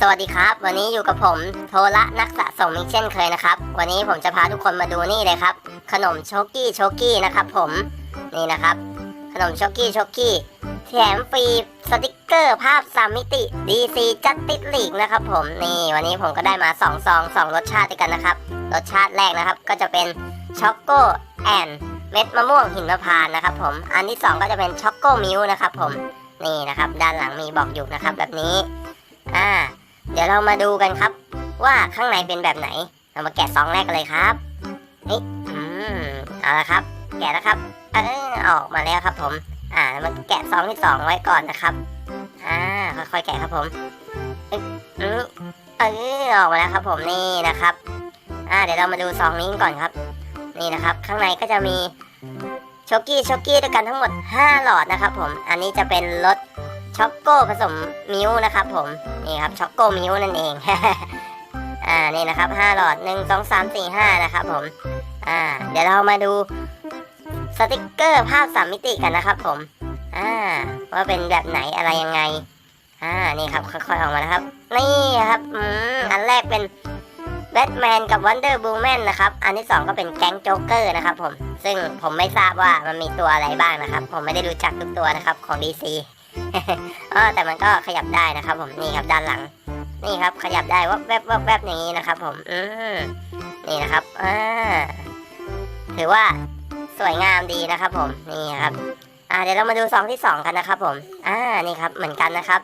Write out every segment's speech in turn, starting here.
สวัสดีครับ วันนี้อยู่กับผมโทละนักสะสมอีกเช่นเคยนะครับ วันนี้ผมจะพาทุกคนมาดูนี่เลยครับ ขนมโชกี้โชกี้นะครับผมนี่นะครับ ขนมโชกี้โชกี้แถมฟรีสติกเกอร์ภาพสามมิติ DC จัดติดลีกนะครับผมนี่วันนี้ผมก็ได้มา2ซอง2รสชาติด้วยกันนะครับรสชาติแรกนะครับก็จะเป็นช็อกโกแอนเม็ดมะม่วงหินมะพร้าวนะครับผมอันที่สองก็จะเป็นช็อกโกมิลนะครับผมนี่นะครับด้านหลังมีบอกอยู่นะครับแบบนี้อ่า เดี๋ยวเรามาดูกันครับ ว่าข้างในเป็นแบบไหน เรามาแกะซองแรกกันเลยครับนี่อืมเอาละครับ แกะแล้วครับเออออกมาแล้วครับผม อ่ามาแกะซองที่สองไว้ก่อนนะครับอ่าค่อยๆแกะครับผมอึ๊บอืมเออออกมาแล้วครับผมนี่นะครับ อ่าเดี๋ยวเรามาดูซองนี้ก่อนครับ นี่นะครับ ข้างในก็จะมีช็อกกี้ช็อกกี้ด้วยกันทั้งหมด 5 หลอดนะครับผม อันนี้จะเป็นรส ช็อกโกผสมมิลค์นะครับผมนี่ครับช็อกโกมิลค์นั่นเอง อ่านี่นะครับห้าหลอดหนึ่งสองสามสี่ห้านะครับผมอ่าเดี๋ยวเรามาดูสติกเกอร์ภาพสามมิติกันนะครับผมอ่าว่าเป็นแบบไหนอะไรยังไงอ่านี่ครับค่อยๆออกมานะครับ นี่ครับอืมอันแรกเป็นแบทแมนกับวันเดอร์บูแมนนะครับ อันที่สองก็เป็นแก๊งโจ๊กเกอร์นะครับผม ซึ่งผมไม่ทราบว่ามันมีตัวอะไรบ้างนะครับ ผมไม่ได้รู้จักทุกตัวนะครับของ DC เออแต่มันก็ขยับได้นะครับ ผมนี่ครับด้านหลัง นี่ครับขยับได้วับแวบวับแวบอย่างนี้นะครับ ผมอืมนี่นะครับอ่าถือว่าสวยงามดีนะครับ ผมนี่ครับอ่าเดี๋ยวเรามาดูซองที่สองกันนะครับ ผมอ่านี่ครับเหมือนกันนะครับ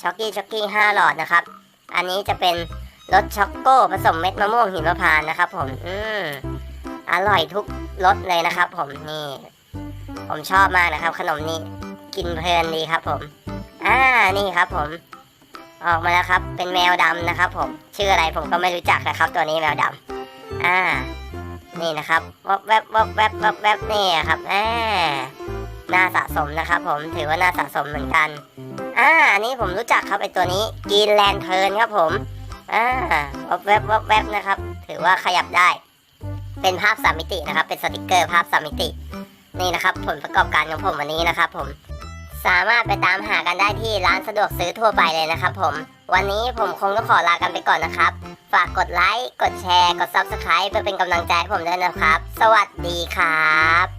ช็อกกี้ช็อกกี้ห้าหลอดนะครับ อันนี้จะเป็นรสช็อกโก้ผสมเม็ดมะม่วงหิมพานต์นะครับ ผมอืมอร่อยทุกรสเลยนะครับ ผมนี่ ผมชอบมากนะครับ ขนมนี้ กินเพลินดีครับผม อ่า นี่ครับผม ออกมาแล้วครับ เป็นแมวดำนะครับ ผม ชื่ออะไรผมก็ไม่รู้จักนะครับ ตัวนี้แมวดำอ่า นี่นะครับวับแวบวับแวบวับแวบนี่ครับอ่าน่าสะสมนะครับ ผม ถือว่าน่าสะสมเหมือนกัน อ่า อันนี้ผมรู้จักครับไอตัวนี้กีนแลนเทิร์นครับผม อ่าวับแวบวับแวบนะครับ ถือว่าขยับได้ เป็นภาพสามมิตินะครับ เป็นสติกเกอร์ภาพสามมิตินี่นะครับผลประกอบการของผมวันนี้นะครับผม สามารถไปตามหากันได้ที่ร้านสะดวกซื้อทั่วไปเลยนะครับผม วันนี้ผมคงต้องขอลากันไปก่อนนะครับ ฝากกดไลค์ กดแชร์ กด Subscribe เพื่อเป็นกำลังใจให้ผมด้วยนะครับ สวัสดีครับ